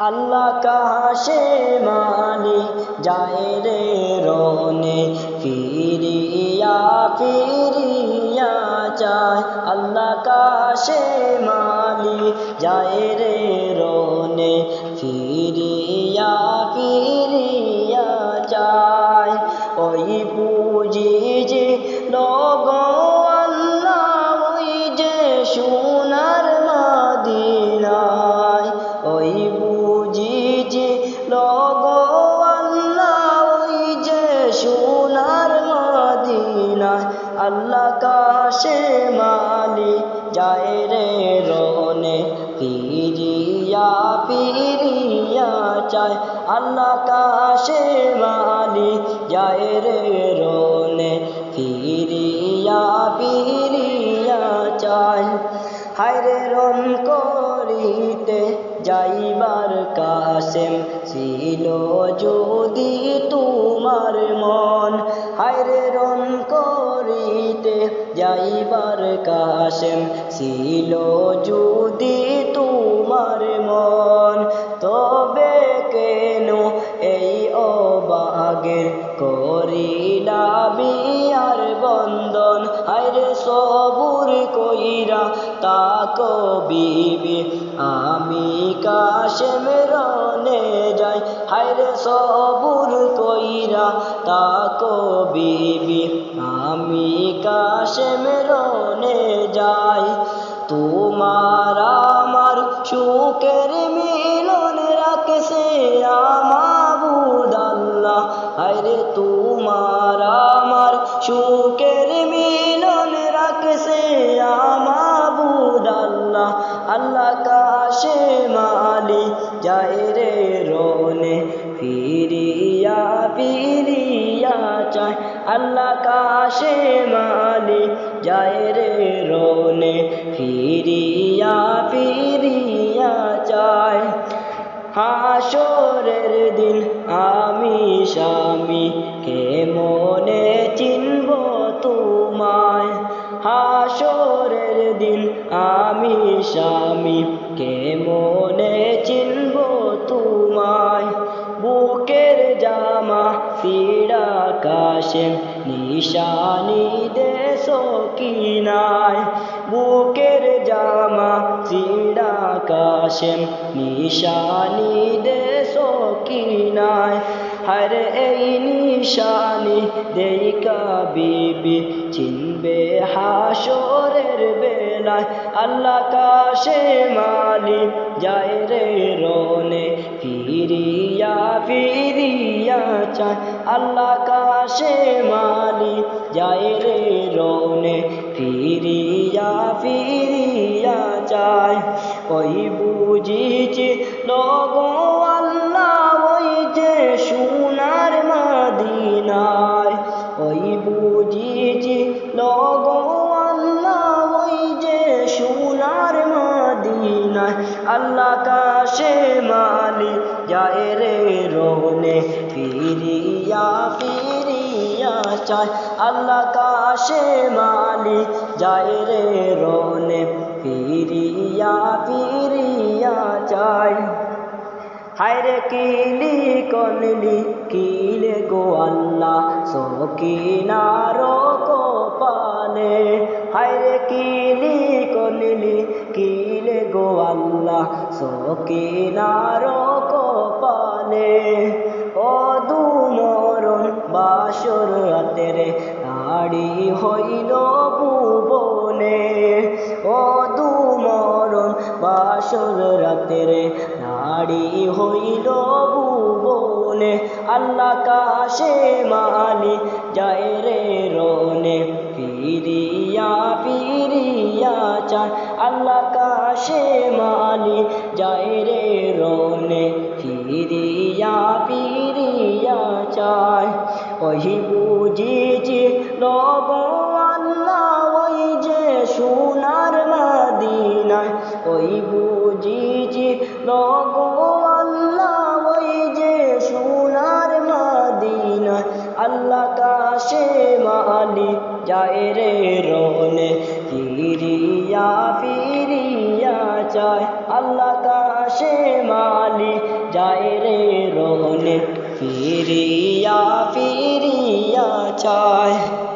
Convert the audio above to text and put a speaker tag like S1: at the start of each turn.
S1: আল্লাহ কাশে মালি যায় রে রনে ফিরিয়া ফিরিয়া চায়। আল্লাহ কাশে মালি যায় রে রনে ফিরিয়া ফিরিয়া চায়। ওই কাশে মালি যায় রে রনে পিরিয়া পিরিয়া চায় আল্লাহ কাশে মালি যায় রে রনে ফিরিয়া পিরিয়া চায় হায়রে রন করিতে যাইবার কাসেম ছিল যদি তোমার মন। হায়রে করিতে যাইবার কাসেম ছিল যদি তোমার মন, তবে কেন এই অবাগের করিলা বিয়ার বন্দন হায়রে সবুর কইরা তাকো বিবি আমি কাশেম রনে যাই। হায়রে সবুর কইরা তাকো বিবি আমি কাশেম রনে যাই। তোমার আমার সুখের ফিরিয়া চায় আল্লাহ কাশে মালি যায় রে রনে ফিরিয়া ফিরিয়া চায় হাসরের দিন আমি স্বামী কে মনে চিনব তোমায়। হাসরের দিন আমি স্বামী কে মনে জামা ফিরা কাশে নিশানি দেশ কিনায় বুকের জামা চিড়া কাশে নিশানি দেশ কিনায়। হর এই নিশানি দেইকা বিবি, চিনবে হাসরের বেলায়। আল্লাহ কাশে মালি যায় রে রনে, ফিরিয়া ফিরিয়া চায়। আল্লাহ কাশে মালি যায় রে রনে, ফিরিয়া ফিরিয়া চায়। ওই বুঝিছি লোগ আল্লাহ ওই যে সোনার মাদিনায়। ওই বুঝিছি লোগ আল্লাহ ওই যে সোনার মাদিনায়। আল্লাহ কাশে মালি যায় রে রোনে ফিরিয়া ফিরিয়া চায়। আল্লাহ কাশে মালি যায় রে রোনে হায়রে কিলি কনলি, কিলে গো আল্লাহ সকিনার কপালে। হায়রে কিলি কনলি, কিলে গো আল্লাহ সকিনার কপালে। ও দু মরণ বাসর রাতেরে, নাড়ি হইল ভুবনে। ও দু মরণ বাসর রাতেরে নাড়ি হইল ভুবনে আল্লাহ কাশে মালি যায় রে রনে ফিরিয়া ফিরিয়া চায়। আল্লাহ কাশে মালি যায় রে রনে ফিরিয়া ফিরিয়া চায়। ওই বুঝিছি লগ চায় আল্লাহ কাশে মালি যায় রে রোহনে ফিরিয়া ফিরিয়া চায়।